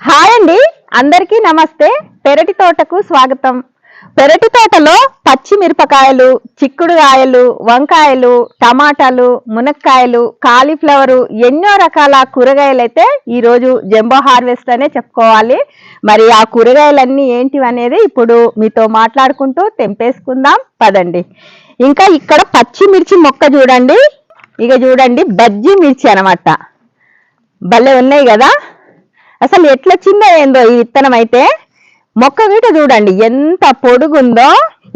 Hi అండి. అందరికీ నమస్తే. పెరటి తోటకు స్వాగతం. పెరటి తోటలో పచ్చి మిరపకాయలు చిక్కుడుకాయలు వంకాయలు టమాటాలు మునక్కాయలు కాలీఫ్లవరు ఎన్నో రకాల కూరగాయలు అయితే ఈరోజు జంబో హార్వెస్ట్ అనే చెప్పుకోవాలి. మరి ఆ కూరగాయలన్నీ ఏంటివి అనేది ఇప్పుడు మీతో మాట్లాడుకుంటూ తెంపేసుకుందాం. పదండి. ఇంకా ఇక్కడ పచ్చిమిర్చి మొక్క చూడండి. ఇక చూడండి బజ్జి మిర్చి అనమాట. భలే ఉన్నాయి కదా. అసలు ఎట్లా చిన్న ఏందో ఈ విత్తనం అయితే? మొక్క గీట చూడండి ఎంత పొడుగుందో.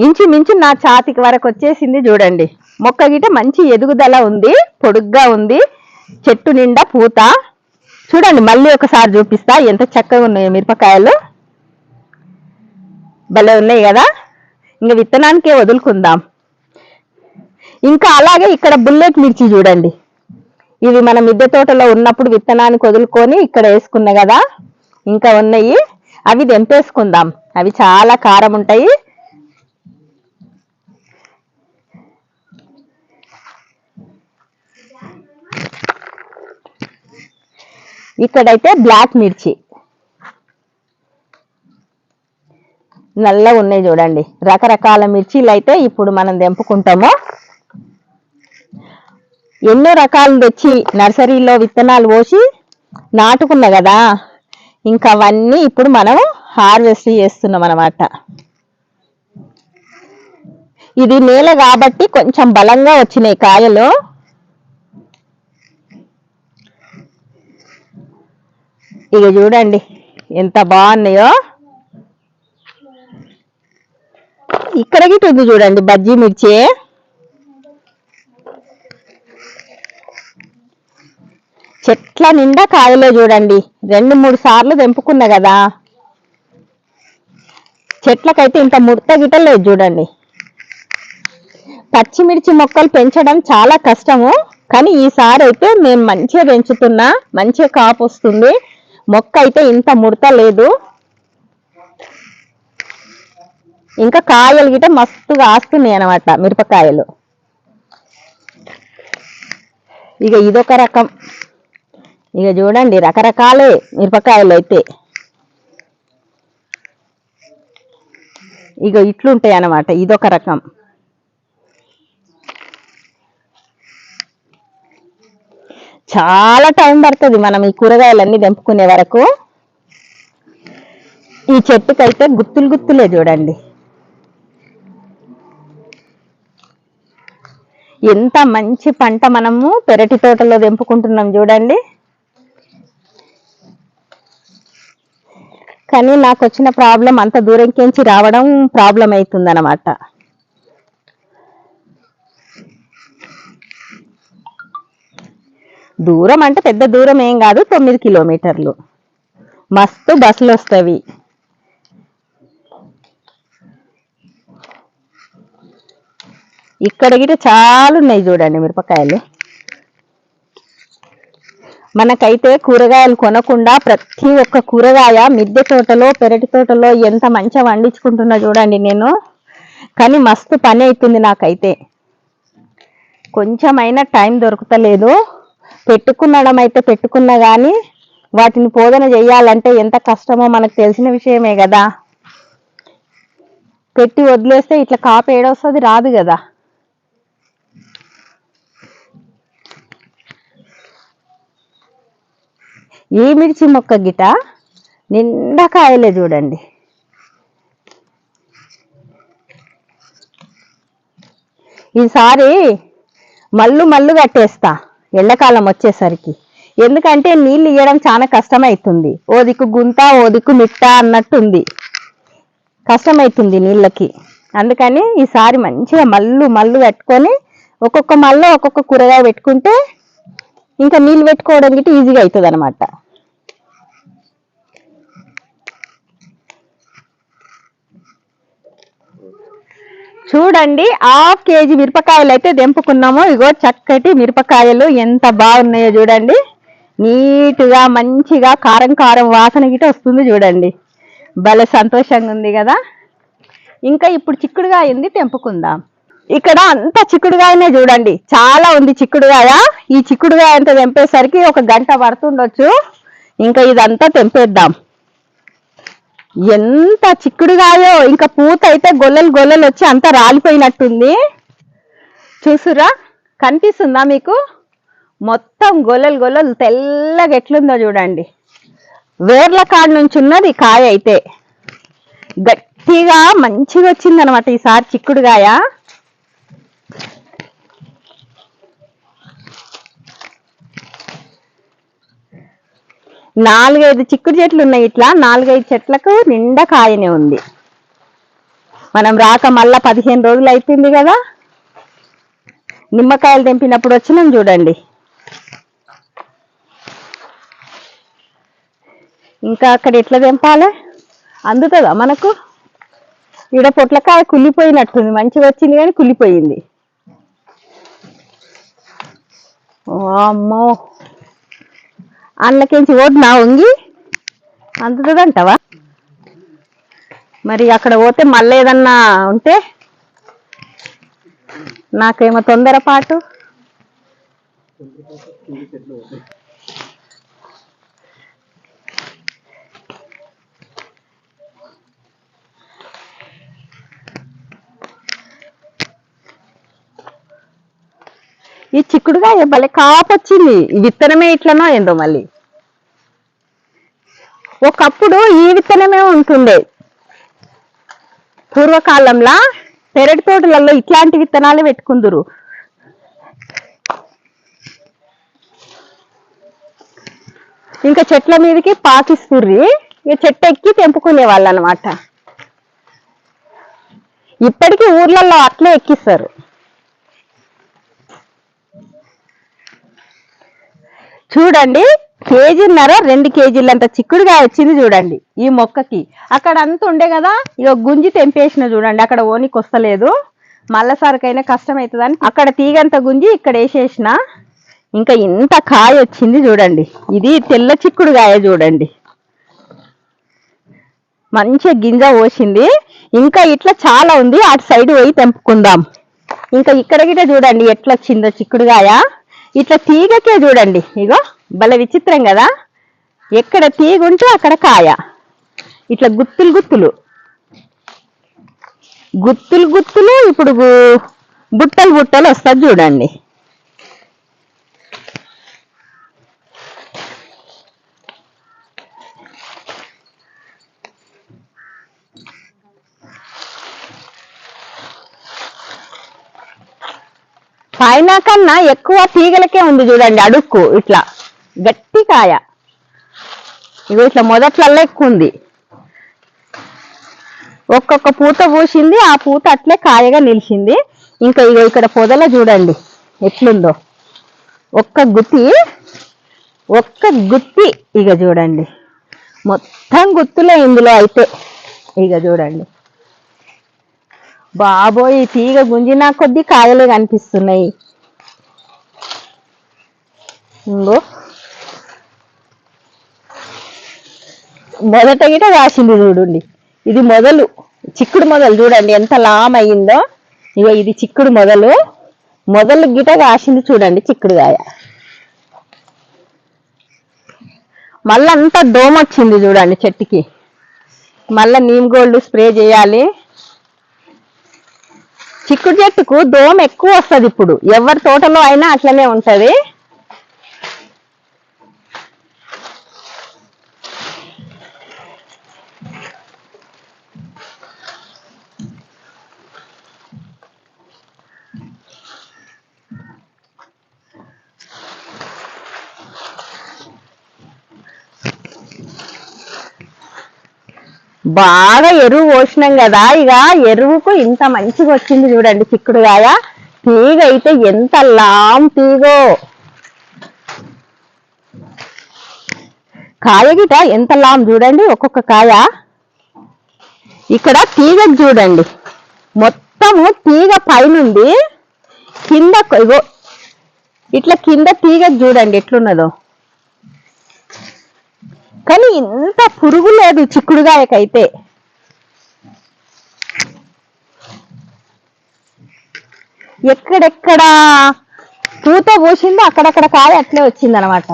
ఇంచుమించు నా ఛాతికి వరకు వచ్చేసింది చూడండి. మొక్క గీట మంచి ఎదుగుదల ఉంది పొడుగ్గా ఉంది. చెట్టు నిండా పూత. చూడండి మళ్ళీ ఒకసారి చూపిస్తా ఎంత చక్కగా ఉన్నాయి మిరపకాయలు. భలే ఉన్నాయి కదా? ఇంకా విత్తనానికే వదులుకుందాం. ఇంకా అలాగే ఇక్కడ బుల్లెట్ మిర్చి చూడండి. ఇవి మన మిద్దె తోటలో ఉన్నప్పుడు విత్తనానికి వదులుకొని ఇక్కడ వేసుకున్నాయి కదా ఇంకా ఉన్నాయి. అవి తెంపేసుకుందాం. అవి చాలా కారం ఉంటాయి. ఇక్కడైతే బ్లాక్ మిర్చి. నల్లగా ఉన్నాయి చూడండి. రకరకాల మిర్చీలు అయితే ఇప్పుడు మనం తెంపుకుంటాము. ఎన్నో రకాలు తెచ్చి నర్సరీలో విత్తనాలు పోసి నాటుకున్నా కదా. ఇంకా అవన్నీ ఇప్పుడు మనం హార్వెస్ట్ చేస్తున్నాం అనమాట ఇది నేల కాబట్టి కొంచెం బలంగా వచ్చినాయి కాయలు. ఇక చూడండి ఎంత బాగున్నాయో. ఇక్కడ ఉంది చూడండి బజ్జీ మిర్చి. చెట్ల నిండా కాయలే చూడండి. రెండు మూడు సార్లు తెంపుకున్నా కదా. చెట్లకైతే ఇంత ముడత గిటలేదు చూడండి. పచ్చిమిర్చి మొక్కలు పెంచడం చాలా కష్టము. కానీ ఈసారి అయితే మేము మంచిగా పెంచుతున్నా మంచిగా కాపు వస్తుంది. మొక్క అయితే ఇంత ముడత లేదు. ఇంకా కాయలు గిట మస్తుగా ఆస్తున్నాయి అనమాట మిరపకాయలు. ఇక ఇదొక రకం. ఇక చూడండి రకరకాలే మిరపకాయలు అయితే. ఇక ఇట్లుంటాయి అన్నమాట ఇదొక రకం. చాలా టైం పడుతుంది మనం ఈ కూరగాయలన్నీ తెంపుకునే వరకు. ఈ చెట్టుకైతే గుత్తులు గుత్తులే చూడండి. ఎంత మంచి పంట మనము పెరటి తోటలో తెంపుకుంటున్నాం చూడండి. కానీ నాకు వచ్చిన ప్రాబ్లం అంత దూరంకించి రావడం ప్రాబ్లం అవుతుంది అనమాట దూరం అంటే పెద్ద దూరం ఏం కాదు తొమ్మిది కిలోమీటర్లు. మస్తు బస్సులు వస్తాయి ఇక్కడ గిట చాలా ఉన్నాయి చూడండి మిరపకాయలు. మనకైతే కూరగాయలు కొనకుండా ప్రతి ఒక్క కూరగాయ మిద్దె తోటలో పెరటి తోటలో ఎంత మంచిగా వండించుకుంటున్నా చూడండి నేను. కానీ మస్తు పని అవుతుంది నాకైతే. కొంచెమైనా టైం దొరుకుతలేదు. పెట్టుకున్నడం అయితే పెట్టుకున్నా కానీ వాటిని పోదన చేయాలంటే ఎంత కష్టమో మనకు తెలిసిన విషయమే కదా. పెట్టి వదిలేస్తే ఇట్లా కాపు ఏడొస్తుంది? రాదు కదా. ఈ మిర్చి మొక్క గిట నిండా కాయలే చూడండి. ఈసారి మల్లు మల్లు కట్టేస్తా ఎండాకాలం వచ్చేసరికి. ఎందుకంటే నీళ్ళు ఇవ్వడం చాలా కష్టమవుతుంది ఓ దిక్కు గుంత ఓ దిక్కు మిట్ట అన్నట్టుంది. కష్టమవుతుంది నీళ్ళకి. అందుకని ఈసారి మంచిగా మల్లు మల్లు కట్టుకొని ఒక్కొక్క మళ్ళీ ఒక్కొక్క కూరగాయ పెట్టుకుంటే ఇంకా నీళ్ళు పెట్టుకోవడం గిట్ట ఈజీగా అవుతుంది అనమాట చూడండి హాఫ్ కేజీ మిరపకాయలు అయితే తెంపుకున్నాము. ఇగో చక్కటి మిరపకాయలు ఎంత బాగున్నాయో చూడండి. నీట్గా మంచిగా కారం కారం వాసన గిట వస్తుంది చూడండి. భలే సంతోషంగా ఉంది కదా. ఇంకా ఇప్పుడు చిక్కుడుగా ఉంది తెంపుకుందాం. ఇక్కడ అంతా చిక్కుడుగాయనే చూడండి. చాలా ఉంది చిక్కుడుగాయ ఈ చిక్కుడుగాయ అంతా తెంపేసరికి ఒక గంట పడుతుండొచ్చు. ఇంకా ఇదంతా తెంపేద్దాం. ఎంత చిక్కుడుగాయో ఇంకా పూత అయితే గొల్లలు గొల్లలు వచ్చి అంతా రాలిపోయినట్టుంది. చూసురా కనిపిస్తుందా మీకు? మొత్తం గొల్లలు గొల్లలు తెల్లగా ఎట్లుందో చూడండి. వేర్ల కాడ నుంచి ఉన్నది కాయ అయితే. గట్టిగా మంచిగా వచ్చిందనమాట ఈసారి చిక్కుడుగాయ. నాలుగైదు చిక్కుడు చెట్లు ఉన్నాయి ఇట్లా. నాలుగైదు చెట్లకు నిండా కాయనే ఉంది. మనం రాక మళ్ళా పదిహేను రోజులు అయిపోయింది కదా. నిమ్మకాయలు తెంపినప్పుడు వచ్చినాం చూడండి. ఇంకా అక్కడ ఎట్లా తెంపాలి? అందుతుందా మనకు? ఈడ పొట్లకాయ కుళ్ళిపోయినట్టుంది. మంచిగా వచ్చింది కానీ కుళ్ళిపోయింది. అమ్మో! అందులోకించి ఓడినా వంగి అందుతుందంటావా? మరి అక్కడ పోతే మళ్ళీ ఏదన్నా ఉంటే నాకేమో తొందరపాటు. ఈ చిక్కుడుగాయ భలే కాపొచ్చింది. ఈ విత్తనమే ఇట్లనో ఏందో మళ్ళీ. ఒకప్పుడు ఈ విత్తనమే ఉంటుండే. పూర్వకాలంలో పెరటి తోటలలో ఇట్లాంటి విత్తనాలు పెట్టుకుందురు. ఇంకా చెట్ల మీదకి పాకిస్తుర్రి ఇక చెట్టు ఎక్కి తెంపుకునే వాళ్ళు అనమాట ఇప్పటికీ ఊర్లలో అట్లే ఎక్కిస్తారు. చూడండి కేజీన్నర రెండు కేజీలంత చిక్కుడుగా వచ్చింది చూడండి ఈ మొక్కకి. అక్కడ అంత ఉండే కదా ఇక గుంజి తెంపేసిన చూడండి అక్కడ ఓనికి వస్తలేదు మళ్ళసారికైనా కష్టం అవుతుందని అక్కడ తీగంత గుంజి ఇక్కడ వేసేసిన. ఇంకా ఇంత కాయ వచ్చింది చూడండి ఇది తెల్ల చిక్కుడుగాయ చూడండి. మంచిగా గింజ పోసింది. ఇంకా ఇట్లా చాలా ఉంది అటు సైడ్ పోయి తెంపుకుందాం. ఇంకా ఇక్కడ గిట్ట చూడండి ఎట్లా వచ్చిందో చిక్కుడుగాయ. ఇట్లా తీగకే చూడండి ఇగో భలే విచిత్రం కదా? ఎక్కడ తీగ ఉంటే అక్కడ కాయ. ఇట్లా గుత్తులు గుత్తులు. గుత్తులు గుత్తులు ఇప్పుడు బుట్టలు బుట్టలు వస్తుంది చూడండి. పైన కన్నా ఎక్కువ తీగలకే ఉంది చూడండి అడుక్కు ఇట్లా. గట్టి కాయ. ఇగో ఇట్లా మొదట్లల్లో ఎక్కువ ఉంది ఒక్కొక్క పూత పూసింది ఆ పూత అట్లే కాయగా నిలిచింది. ఇంకా ఇగో ఇక్కడ పొదల చూడండి ఎట్లుందో. ఒక్క గుత్తి ఒక్క గుత్తి ఇక చూడండి. మొత్తం గుత్తులే ఇందులో అయితే ఇక చూడండి. బాబోయ్ ఈ తీగ గుంజినా కొద్దీ కాయలే కనిపిస్తున్నాయి. ఇంగో. మొదట గిట కాసింది చూడండి. ఇది మొదలు. చిక్కుడు మొదలు చూడండి ఎంత లామ్ అయ్యిందో ఇగో ఇది చిక్కుడు మొదలు. మొదలు గిట కాసింది చూడండి చిక్కుడుగాయ మళ్ళీ అంతా దోమ వచ్చింది చూడండి చెట్టుకి. మళ్ళీ నీమ్ గోల్డ్ స్ప్రే చేయాలి. చిక్కుడు చెట్టుకు దోమ ఎక్కువ వస్తుంది ఇప్పుడు. ఎవరి తోటలో అయినా అట్లనే ఉంటది. బాగా ఎరువు పోసినాం కదా ఇక ఎరువుకు ఇంత మంచిగా వచ్చింది చూడండి చిక్కుడుగాయ తీగ అయితే ఎంత లాం తీగో. కాయ గిట ఎంత లాం చూడండి ఒక్కొక్క కాయ. ఇక్కడ తీగ చూడండి. మొత్తము తీగ పైనుండి కింద ఇగో ఇట్లా కింద తీగ చూడండి ఎట్లున్నదో. కానీ ఇంత పురుగు లేదు చిక్కుడుగాయకైతే. ఎక్కడెక్కడ పూత పోసిందో అక్కడక్కడ కాయ అట్లే వచ్చింది అనమాట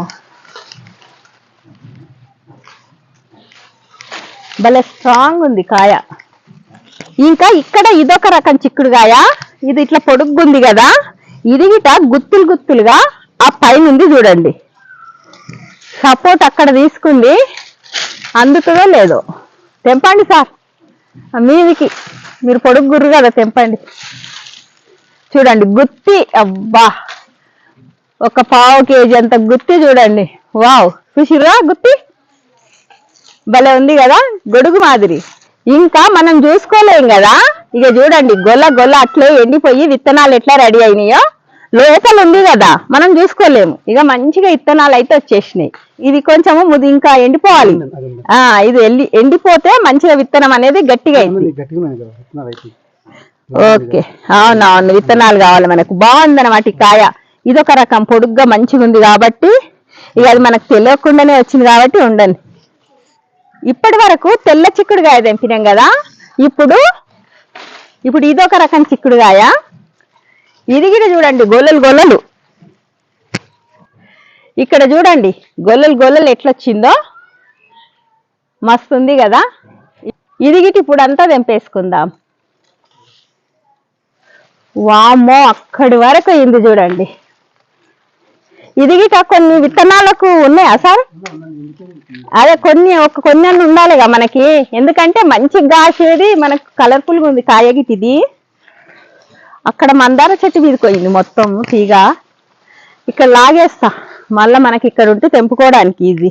భలే స్ట్రాంగ్ ఉంది కాయ. ఇంకా ఇక్కడ ఇదొక రకం చిక్కుడుగాయ. ఇది ఇట్లా పొడుగ్గుంది కదా. ఇది గిట గుత్తులు గుత్తులుగా ఆ పైన ఉంది చూడండి. సపోర్ట్ అక్కడ తీసుకుంది. అందుతుందో లేదో. తెంపండి సార్. మీదికి. మీరు పొడుగు గుర్రు కదా తెంపండి. చూడండి గుత్తి. అబ్బా! ఒక పావు కేజీ అంత గుత్తి చూడండి. వావ్! చూసిర్రా గుత్తి? భలే ఉంది కదా గొడుగు మాదిరి. ఇంకా మనం చూసుకోలేం కదా? ఇక చూడండి గొల్ల గొల్ల అట్లే ఎండిపోయి విత్తనాలు ఎట్లా రెడీ అయినాయో. లోపల ఉంది కదా మనం చూసుకోలేము. ఇక మంచిగా విత్తనాలు అయితే వచ్చేసినాయి. ఇది కొంచెము ముది ఇంకా ఎండిపోవాలి. ఆ ఇది ఎండి ఎండిపోతే మంచిగా విత్తనం అనేది గట్టిగా అయింది ఓకే. అవునవును విత్తనాలు కావాలి మనకు. బాగుంది అనమాట ఈ కాయ. ఇదొక రకం పొడుగ్గా మంచిగా ఉంది కాబట్టి ఇక అది మనకు తెలియకుండానే వచ్చింది కాబట్టి ఉండండి ఇప్పటి వరకు తెల్ల చిక్కుడుగాయ తెంపినాం కదా ఇప్పుడు ఇప్పుడు ఇదొక రకం చిక్కుడుగాయ ఇది కూడా చూడండి గొల్లలు గొల్లలు. ఇక్కడ చూడండి గొల్లలు గొల్లలు ఎట్లొచ్చిందో. మస్తుంది కదా. ఇది గిట ఇప్పుడు అంతా తెంపేసుకుందాం. వామ్మో అక్కడి వరకు అయింది చూడండి. ఇది గిట కొన్ని విత్తనాలకు ఉన్నాయా సార్? అదే కొన్ని ఒక కొన్ని అన్న ఉండాలిగా మనకి. ఎందుకంటే మంచి కాసేది మనకు కలర్ఫుల్గా ఉంది కాయగిటి ఇది అక్కడ మందార చెట్టు మీదకి పోయింది మొత్తం తీగ. ఇక్కడ లాగేస్తా. మళ్ళా మనకి ఇక్కడ ఉంటే తెంపుకోవడానికి ఈజీ.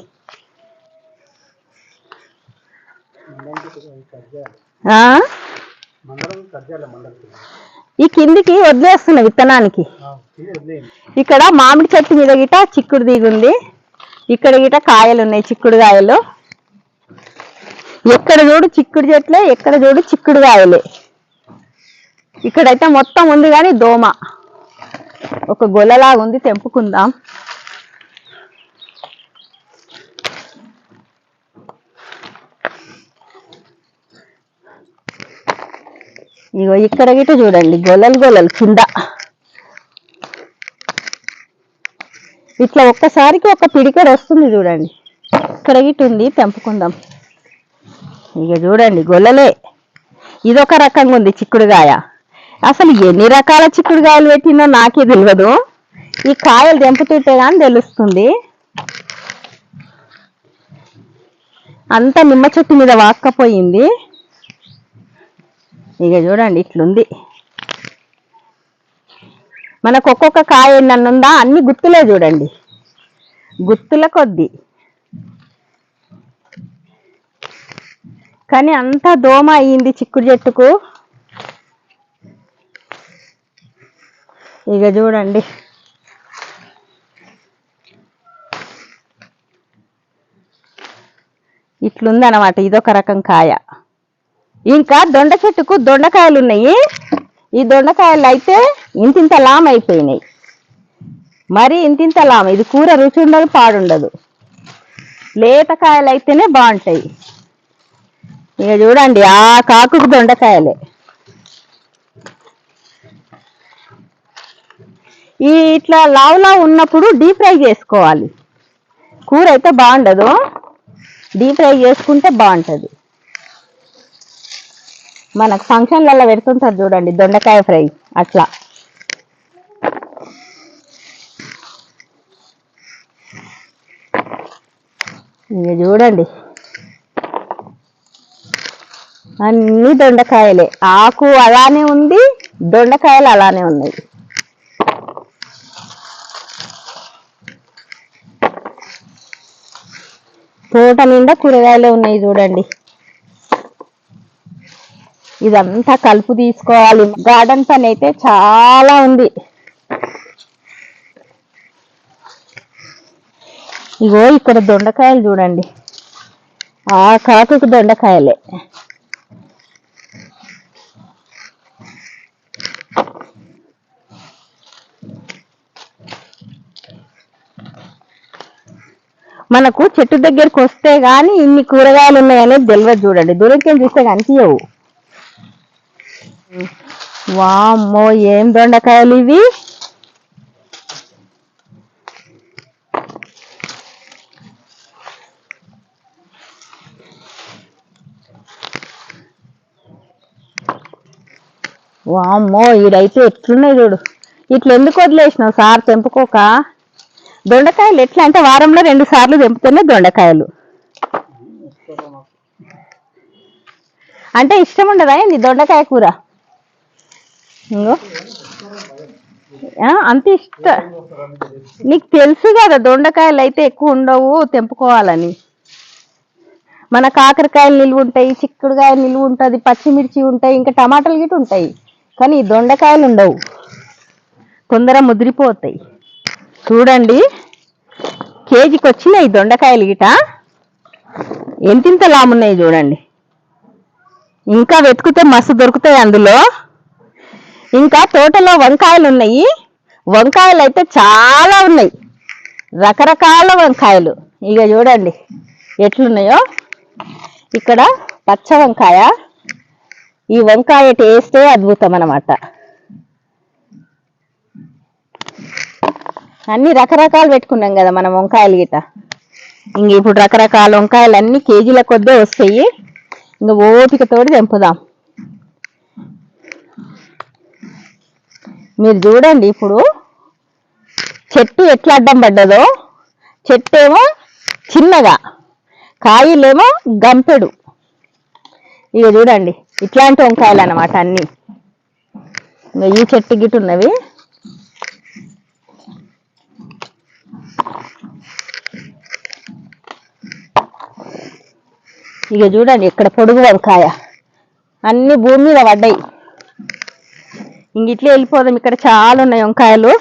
ఆ? ఈ కిందికి వదిలేస్తున్నా విత్తనానికి. ఇక్కడ మామిడి చెట్టు మీద గిట చిక్కుడు దిగుంది. ఇక్కడ గిట కాయలు ఉన్నాయి చిక్కుడు కాయలు. ఎక్కడ చూడు చిక్కుడు చెట్లే ఎక్కడ చూడు చిక్కుడు కాయలే. ఇక్కడైతే మొత్తం ఉంది కానీ దోమ. ఒక గొల్లలాగా ఉంది తెంపుకుందాం. ఇగో ఇక్కడ గిట చూడండి గొల్లలు గొల్లలు కింద. ఇట్లా ఒక్కసారికి ఒక పిడికెడు వస్తుంది చూడండి. ఇక్కడ గిట్ట ఉంది తెంపుకుందాం. ఇక చూడండి గొల్లలే. ఇదొక రకంగా ఉంది చిక్కుడుగాయ. అసలు ఎన్ని రకాల చిక్కుడుగాయలు పెట్టిందో నాకే తెలియదు ఈ కాయలు తెంపుతుంటే కానీ తెలుస్తుంది. అంత నిమ్మ చెట్టు మీద వాక్కపోయింది. ఇక చూడండి ఇట్లుంది. మనకు ఒక్కొక్క కాయ నన్నుందా ఉందా? అన్ని గుత్తులే చూడండి. గుత్తుల కొద్ది. కానీ అంతా దోమ అయ్యింది చిక్కుడు చెట్టుకు. ఇక చూడండి. ఇట్లుందనమాట ఇదొక రకం కాయ. ఇంకా దొండ చెట్టుకు దొండకాయలు ఉన్నాయి ఈ దొండకాయలు అయితే ఇంతింత లామ్ అయిపోయినాయి మరి ఇంతింత లామ్ ఇది కూర రుచి ఉండదు పాడుండదు లేత కాయలు అయితేనే బాగుంటాయి. ఇక చూడండి ఆ కాకుకు దొండకాయలే. ఈ ఇట్లా లావు ఉన్నప్పుడు డీప్ ఫ్రై చేసుకోవాలి. కూర అయితే బాగుండదు. డీప్ ఫ్రై చేసుకుంటే బాగుంటుంది. మనకు ఫంక్షన్లలో పెడుతుంటారు చూడండి దొండకాయ ఫ్రై అట్లా. ఇక చూడండి. అన్ని దొండకాయలే. ఆకు అలానే ఉంది దొండకాయలు అలానే ఉన్నాయి. తోట నిండా కూరగాయలు ఉన్నాయి చూడండి. ఇదంతా కలుపు తీసుకోవాలి. గార్డెన్ పని అయితే చాలా ఉంది. ఇగో ఇక్కడ దొండకాయలు చూడండి. ఆ కాకుకు దొండకాయలే. మనకు చెట్టు దగ్గరకు వస్తే గాని ఇన్ని కూరగాయలు ఉన్నాయనేది తెలియదు చూడండి. దూరకేం చూస్తే కనిపించవు వామ్మో ఏం దొండకాయలు ఇవి? వామ్మో ఈడైతే ఎట్లున్నాయి చూడు. ఇట్లా ఎందుకు వదిలేసినావు? సార్ తెంపుకోక? దొండకాయలు ఎట్లా అంటే వారంలో రెండు సార్లు తెంపుతూనే దొండకాయలు. అంటే ఇష్టం ఉండదా ఏంది దొండకాయ కూర? అంత ఇష్ట. నీకు తెలుసు కదా దొండకాయలు అయితే ఎక్కువ ఉండవు తెంపుకోవాలని. మన కాకరకాయలు నిలువ ఉంటాయి చిక్కుడుకాయలు నిలువ ఉంటుంది పచ్చిమిర్చి ఉంటాయి ఇంకా టమాటాలు గిట్ట ఉంటాయి. కానీ దొండకాయలు ఉండవు. తొందర ముదిరిపోతాయి. చూడండి. కేజీకి వచ్చినాయి దొండకాయలు గిట ఎంతింత లామున్నాయి చూడండి. ఇంకా వెతుకుతే మస్తు దొరుకుతాయి అందులో. ఇంకా తోటలో వంకాయలు ఉన్నాయి. వంకాయలు అయితే చాలా ఉన్నాయి. రకరకాల వంకాయలు. ఇక చూడండి ఎట్లున్నాయో. ఇక్కడ పచ్చ వంకాయ. ఈ వంకాయ టేస్టే అద్భుతం అన్నమాట అన్ని రకరకాలు పెట్టుకున్నాం కదా మనం వంకాయలు గిట్ట. ఇంక ఇప్పుడు రకరకాల వంకాయలు అన్ని కేజీల కొద్దే వస్తాయి. ఇంక ఓపికతోటి తెంపుదాం. మీరు చూడండి ఇప్పుడు చెట్టు ఎట్లా అడ్డం పడ్డదో చెట్టు ఏమో చిన్నగా కాయలేమో గంపెడు. ఇక చూడండి ఇట్లాంటి వంకాయలు అన్నమాట అన్ని ఈ చెట్టు గిట్టు ఉన్నవి ఇక చూడండి ఇక్కడ పొడుగు వంకాయ. అన్ని భూమి మీద పడ్డాయి. ఇంక ఇట్లా వెళ్ళిపోదాం. ఇక్కడ చాలా ఉన్నాయి వంకాయలు.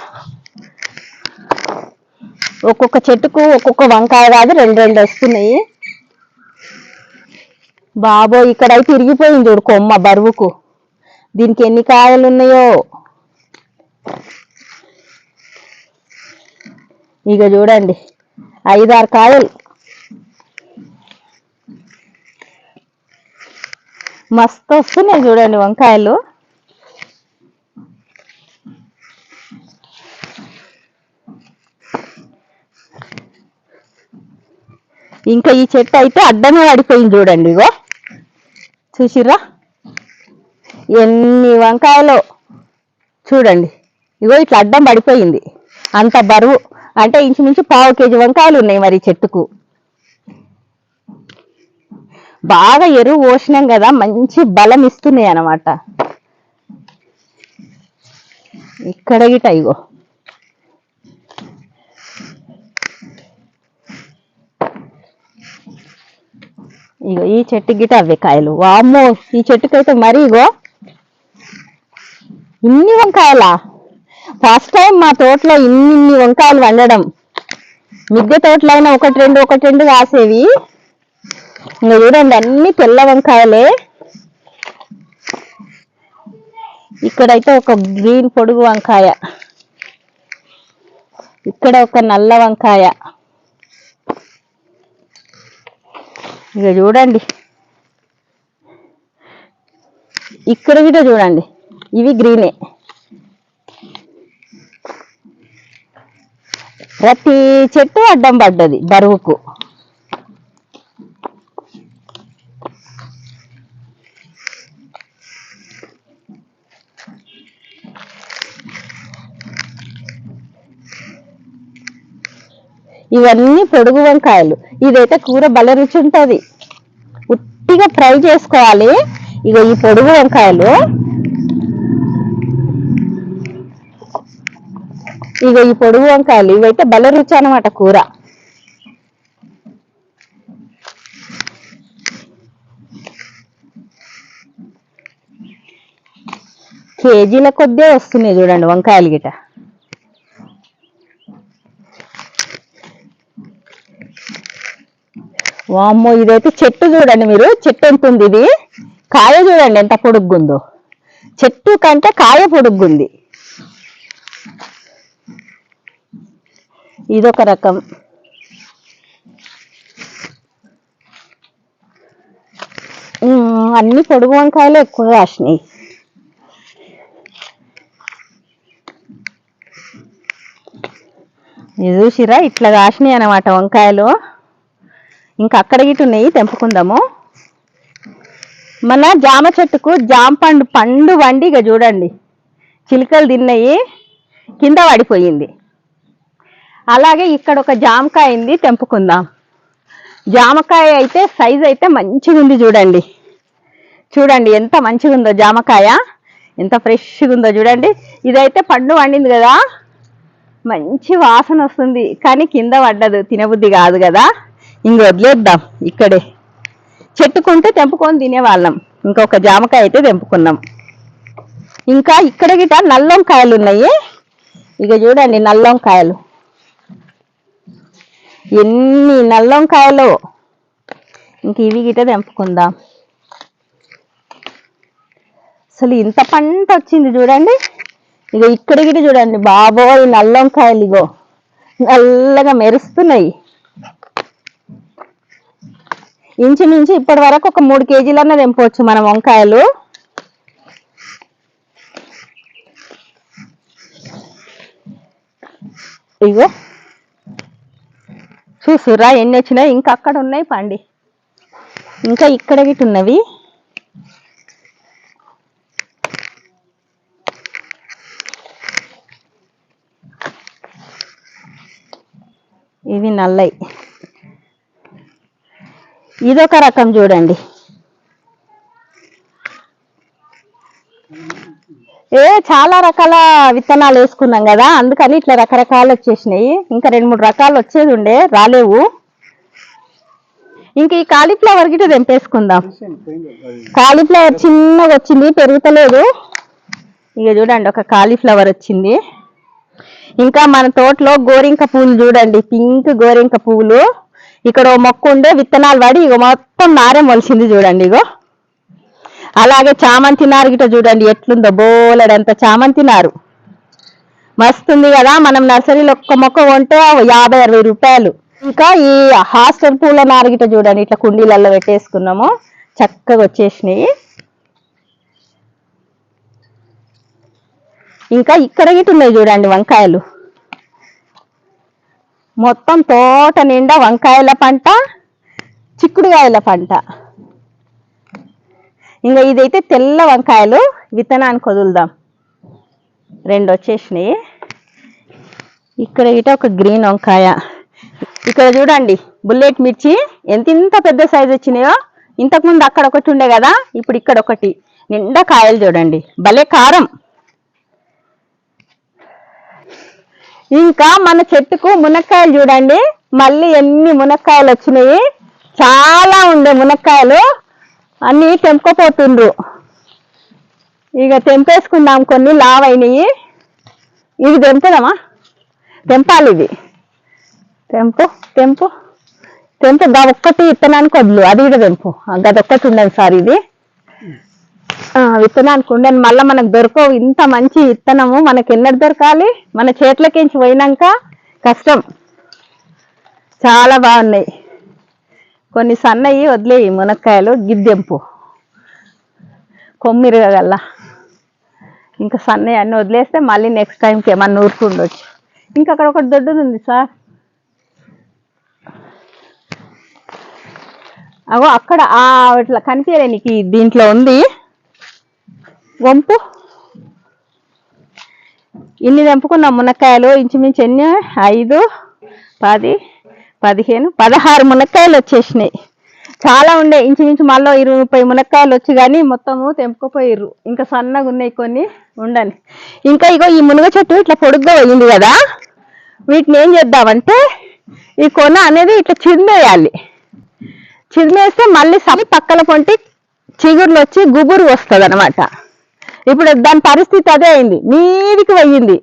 ఒక్కొక్క చెట్టుకు ఒక్కొక్క వంకాయ కాదు రెండు రెండు వస్తున్నాయి. బాబో ఇక్కడైతే ఇరిగిపోయింది చూడు కొమ్మ బరువుకు. దీనికి ఎన్ని కాయలు ఉన్నాయో. ఇక చూడండి. ఐదారు కాయలు. మస్తు వస్తున్నాయి చూడండి వంకాయలు. ఇంకా ఈ చెట్టు అయితే అడ్డమే పడిపోయింది చూడండి ఇగో. చూసిర్రా? ఎన్ని వంకాయలు. చూడండి. ఇగో ఇట్లా అడ్డం పడిపోయింది. అంత బరువు. అంటే ఇంచుమించు పావు కేజీ వంకాయలు ఉన్నాయి మరి చెట్టుకు. బాగా ఎరువు పోసినాం కదా మంచి బలం ఇస్తున్నాయి అన్నమాట. ఇక్కడ గిట ఇగో. ఇగో ఈ చెట్టు గిట అవే కాయలు. వామ్మో ఈ చెట్టుకైతే మరి ఇగో ఇన్ని వంకాయలా? ఫస్ట్ టైం మా తోటలో ఇన్ని ఇన్ని వంకాయలు వండడం. మిద్దె తోటలైనా ఒకటి రెండు ఒకటి రెండు కాసేవి. ఇంకా చూడండి అన్ని తెల్ల వంకాయలే. ఇక్కడైతే ఒక గ్రీన్ పొడుగు వంకాయ. ఇక్కడ ఒక నల్ల వంకాయ. ఇక చూడండి. ఇక్కడ కూడా చూడండి ఇవి గ్రీనే. ప్రతి చెట్టు అడ్డం పడ్డది బరువుకు. ఇవన్నీ పొడుగు వంకాయలు. ఇదైతే కూర భలే రుచి ఉంటుంది. ఉట్టిగా ఫ్రై చేసుకోవాలి. ఇక ఈ పొడుగు వంకాయలు. ఇక ఈ పొడుగు వంకాయలు. ఇవైతే భలే రుచి అనమాట కూర. కేజీల కొద్దే వస్తున్నాయి చూడండి వంకాయలు గిట వామ్మో ఇదైతే చెట్టు చూడండి మీరు. చెట్టు ఎంత ఉంది ఇది? కాయ చూడండి ఎంత పొడుగ్గుందో. చెట్టు కంటే కాయ పొడుగ్గుంది. ఇదొక రకం. అన్ని పొడుగు వంకాయలు ఎక్కువ కాసినాయి. ఇది చూసిరా? ఇట్లా కాసినాయి అన్నమాట వంకాయలు. ఇంకా అక్కడ ఇటు ఉన్నాయి తెంపుకుందాము. మన జామ చెట్టుకు జామ పండు పండు వండి ఇక చూడండి. చిలుకలు తిన్నాయి కింద పడిపోయింది. అలాగే ఇక్కడ ఒక జామకాయ ఉంది తెంపుకుందాం. జామకాయ అయితే సైజ్ అయితే మంచిగా ఉంది చూడండి. చూడండి ఎంత మంచిగా ఉందో జామకాయ. ఎంత ఫ్రెష్గా ఉందో చూడండి. ఇదైతే పండు వండింది కదా. మంచి వాసన వస్తుంది కానీ కింద పడ్డదు తినబుద్ధి కాదు కదా. ఇంక వదిలేద్దాం ఇక్కడే. చెట్టుకుంటే తెంపుకొని తినేవాళ్ళం. ఇంకొక జామకాయ అయితే తెంపుకున్నాం. ఇంకా ఇక్కడ గిట నల్లంకాయలు ఉన్నాయి. ఇక చూడండి నల్లంకాయలు. ఎన్ని నల్లంకాయలు. ఇంక ఇవి గిట తెంపుకుందాం. అసలు ఇంత పంట వచ్చింది చూడండి. ఇక ఇక్కడ గిట చూడండి బాబోయ్ నల్లం కాయలు ఇగో. నల్లగా మెరుస్తున్నాయి. ఇంచుమించు ఇప్పటి వరకు ఒక మూడు కేజీలన్నా తెంపవచ్చు మనం వంకాయలు. ఇగో. చూసురా ఎన్ని వచ్చినాయి ఇంకా అక్కడ ఉన్నాయి పండి. ఇంకా ఇక్కడ గిట్ ఉన్నవి. ఇవి నల్లయి. ఇదొక రకం చూడండి. ఏ చాలా రకాల విత్తనాలు వేసుకున్నాం కదా అందుకని ఇట్లా రకరకాలు వచ్చేసినాయి. ఇంకా రెండు మూడు రకాలు వచ్చేది ఉండే రాలేవు. ఇంక ఈ కాలీఫ్లవర్ గిట్ట తెంపేసుకుందాం. కాలీఫ్లవర్ చిన్నగా వచ్చింది పెరుగుతలేదు. ఇక చూడండి ఒక కాలీఫ్లవర్ వచ్చింది. ఇంకా మన తోటలో గోరింక పువ్వులు చూడండి పింక్ గోరింక పువ్వులు ఇక్కడ మొక్క ఉండే విత్తనాలు పడి ఇగో మొత్తం నారే మొలిచింది చూడండి ఇగో. అలాగే చామంతి నారు గిట చూడండి ఎట్లుందో బోలెడంత చామంతి నారు. మస్తుంది కదా మనం నర్సరీలో ఒక్క మొక్క కొంటే యాభై అరవై రూపాయలు. ఇంకా ఈ హాస్టల్ పూల నారు గిట చూడండి ఇట్లా కుండీలలో పెట్టేసుకున్నాము. చక్కగా వచ్చేసినాయి. ఇంకా ఇక్కడ గిట్ట ఉన్నాయి చూడండి వంకాయలు. మొత్తం తోట నిండా వంకాయల పంట చిక్కుడుకాయల పంట. ఇంకా ఇదైతే తెల్ల వంకాయలు విత్తనానికి వదులుదాం రెండు వచ్చేసినాయి. ఇక్కడ ఇట ఒక గ్రీన్ వంకాయ. ఇక్కడ చూడండి బుల్లెట్ మిర్చి ఎంత ఇంత పెద్ద సైజు వచ్చినాయో ఇంతకుముందు అక్కడ ఒకటి ఉండే కదా ఇప్పుడు ఇక్కడ ఒకటి. నిండా కాయలు చూడండి. భలే కారం. ఇంకా మన చెట్టుకు మునక్కాయలు చూడండి. మళ్ళీ ఎన్ని మునక్కాయలు వచ్చినాయి. చాలా ఉండే మునక్కాయలు. అన్ని తెంపుకోపోతుండ్రు. ఇక తెంపేసుకుందాం కొన్ని లావైనవి ఇవి ఇది తెంపుదామా? తెంపాలి ఇది తెంపు తెంపు. తెంపు ఒకటి ఇత్తనానికి వదులు. అది కూడా తెంపు. గదొక్కటి ఉండదు సార్ ఇది. విత్తనానికి ఉండని మళ్ళీ మనకు దొరకవు. ఇంత మంచి విత్తనము మనకి ఎన్నడు దొరకాలి? మన చేతులకించి పోయినాక కష్టం. చాలా బాగున్నాయి. కొన్ని సన్నయి వదిలేయి మునక్కాయలు గిద్దెంపు. కొమ్మిరగల్లా ఇంకా సన్నయి అన్నీ వదిలేస్తే మళ్ళీ నెక్స్ట్ టైంకి ఏమన్నా ఊరుకుండొచ్చు ఇంకా అక్కడ ఒకటి దొడ్డుది ఉంది సార్. అగో అక్కడ ఆ ఇట్లా కనిపించలే నీకు దీంట్లో ఉంది. వంపు. ఇన్ని తెంపుకున్న మునక్కాయలు. ఇంచుమించు ఎన్ని? ఐదు పది పదిహేను పదహారు మునక్కాయలు వచ్చేసినాయి. చాలా ఉండే. ఇంచుమించు మళ్ళీ ఇరవై ముప్పై మునక్కాయలు వచ్చి కానీ మొత్తము తెంపుకుపోయిర్రు. ఇంకా సన్నగా ఉన్నాయి కొన్ని ఉండని. ఇంకా ఇగో ఈ మునగ చెట్టు ఇట్లా పొడుగ్గా పోయింది కదా. వీటిని ఏం చేద్దామంటే ఈ కొన అనేది ఇట్లా చిందేయాలి చిదిమేస్తే మళ్ళీ సమ పక్కల పొంటి చిగుర్లు వచ్చి గుబురు వస్తుంది అనమాట ఇప్పుడు దాని పరిస్థితి అదే అయింది. మీదికి పోయింది.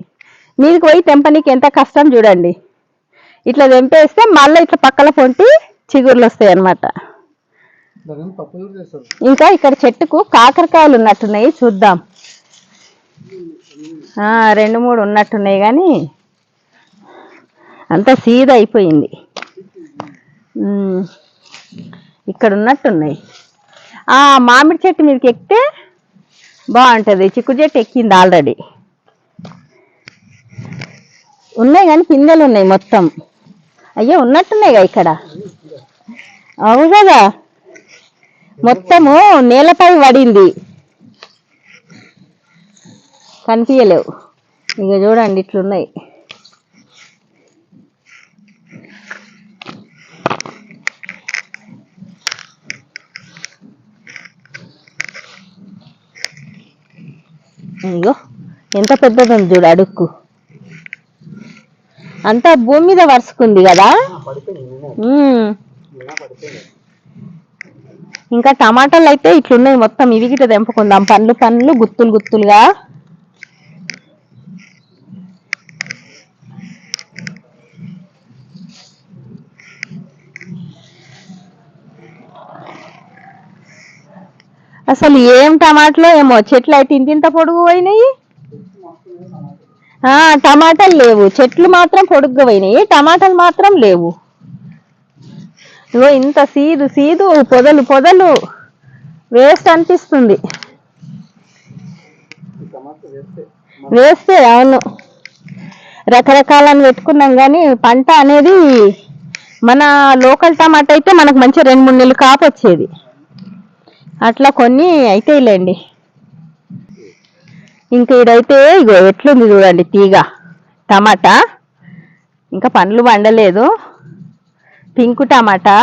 మీదికి పోయి తెంపనీకి ఎంత కష్టం చూడండి. ఇట్లా తెంపేస్తే మళ్ళీ ఇట్లా పక్కల పొంటి చిగుర్లు వస్తాయి చేస్తారు? ఇంకా ఇక్కడ చెట్టుకు కాకరకాయలు ఉన్నట్టున్నాయి. చూద్దాం. రెండు మూడు ఉన్నట్టున్నాయి కానీ అంతా సీద అయిపోయింది. ఇక్కడ ఉన్నట్టున్నాయి. ఆ మామిడి చెట్టు మీదకి ఎక్కితే బాగుంటుంది. చిక్కు చెట్టు ఎక్కింది ఆల్రెడీ ఉన్నాయి కానీ పిందెలు ఉన్నాయి మొత్తం. అయ్యో ఉన్నట్టున్నాయిగా ఇక్కడ. అవు కదా? మొత్తము నేలపై పడింది. కనిపించలేవు ఇక చూడండి ఇట్లున్నాయి. ఇగో ఎంత పెద్దది ఉంది చూడు అడుక్కు. అంతా భూమి మీద వరుసుకుంది కదా? ఉమ్. ఇంకా టమాటాలు అయితే ఇట్లున్నాయి మొత్తం. ఇవి గిట్ట తెంపుకుందాం. పండ్లు పండ్లు గుత్తులు గుత్తులుగా. అసలు ఏం టమాటాలో ఏమో? చెట్లు అయితే ఇంత ఇంత పొడుగు పోయినాయి? ఆ టమాటాలు లేవు. చెట్లు మాత్రం పొడుగ్గా పోయినాయి. టమాటాలు మాత్రం లేవు. ఇగో ఇంత సీదు సీదు పొదలు పొదలు. వేస్ట్ అనిపిస్తుంది. వేస్తే అవును. రకరకాలను పెట్టుకున్నాం కానీ పంట అనేది మన లోకల్ టమాటా అయితే మనకు మంచి రెండు మూడు నెలలు కాపొచ్చేది. అట్లా కొన్ని అయితే లేండి ఇంకా ఇదైతే ఇగో ఎట్లుంది చూడండి తీగ టమాటా. ఇంకా పండ్లు పండలేదు. పింక్ టమాటా.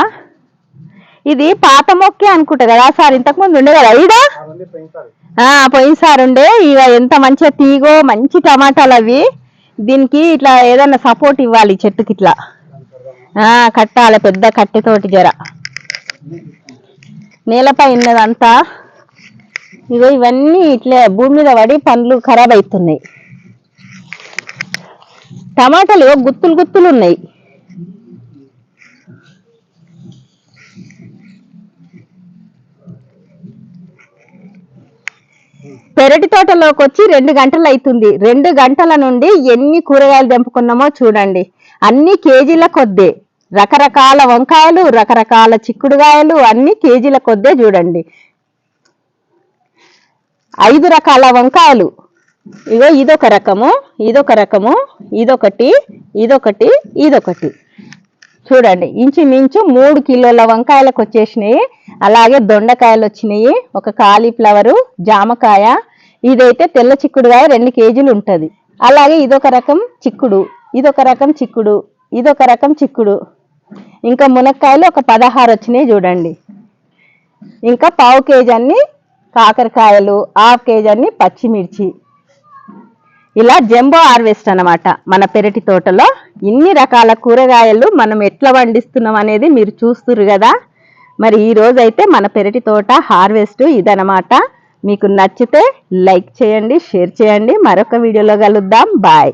ఇది పాత మొక్కే అనుకుంటా కదా సార్ ఇంతకుముందు ఉండే కదా ఈడా పోయినసారి ఉండే. ఇక ఎంత మంచిగా తీగో మంచి టమాటాలు అవి. దీనికి ఇట్లా ఏదన్నా సపోర్ట్ ఇవ్వాలి చెట్టుకి ఇట్లా. కట్టాలి పెద్ద కట్టెతోటి జర. నేలపై ఉన్నదంతా. ఇగో ఇవన్నీ ఇట్లే భూమి మీద పడి పండ్లు ఖరాబ్ అవుతున్నాయి టమాటాలు గుత్తులు గుత్తులు ఉన్నాయి. పెరటి తోటలోకి వచ్చి రెండు గంటలు అవుతుంది రెండు గంటల నుండి ఎన్ని కూరగాయలు తెంపుకున్నామో చూడండి. అన్ని కేజీల కొద్దే. రకరకాల వంకాయలు రకరకాల చిక్కుడుగాయలు అన్ని కేజీల కొద్దే చూడండి. ఐదు రకాల వంకాయలు. ఇగో ఇదొక రకము ఇదొక రకము ఇదొకటి ఇదొకటి ఇదొకటి. చూడండి ఇంచుమించు మూడు కిలోల వంకాయలకు వచ్చేసినాయి. అలాగే దొండకాయలు వచ్చినాయి ఒక కాలీఫ్లవరు జామకాయ. ఇదైతే తెల్ల చిక్కుడుకాయ రెండు కేజీలు ఉంటుంది. అలాగే ఇదొక రకం చిక్కుడు ఇదొక రకం చిక్కుడు ఇదొక రకం చిక్కుడు. ఇంకా మునక్కాయలు ఒక పదహారు వచ్చినాయి చూడండి. ఇంకా పావు కేజీ అన్ని కాకరకాయలు హాఫ్ కేజీ అన్ని పచ్చిమిర్చి. ఇలా జంబో హార్వెస్ట్ అన్నమాట మన పెరటి తోటలో. ఇన్ని రకాల కూరగాయలు మనం ఎట్లా పండిస్తున్నాం అనేది మీరు చూస్తున్నారు కదా. మరి ఈ అయితే మన పెరటి తోట హార్వెస్ట్ ఇదనమాట మీకు నచ్చితే లైక్ చేయండి షేర్ చేయండి. మరొక వీడియోలో కలుద్దాం. బాయ్.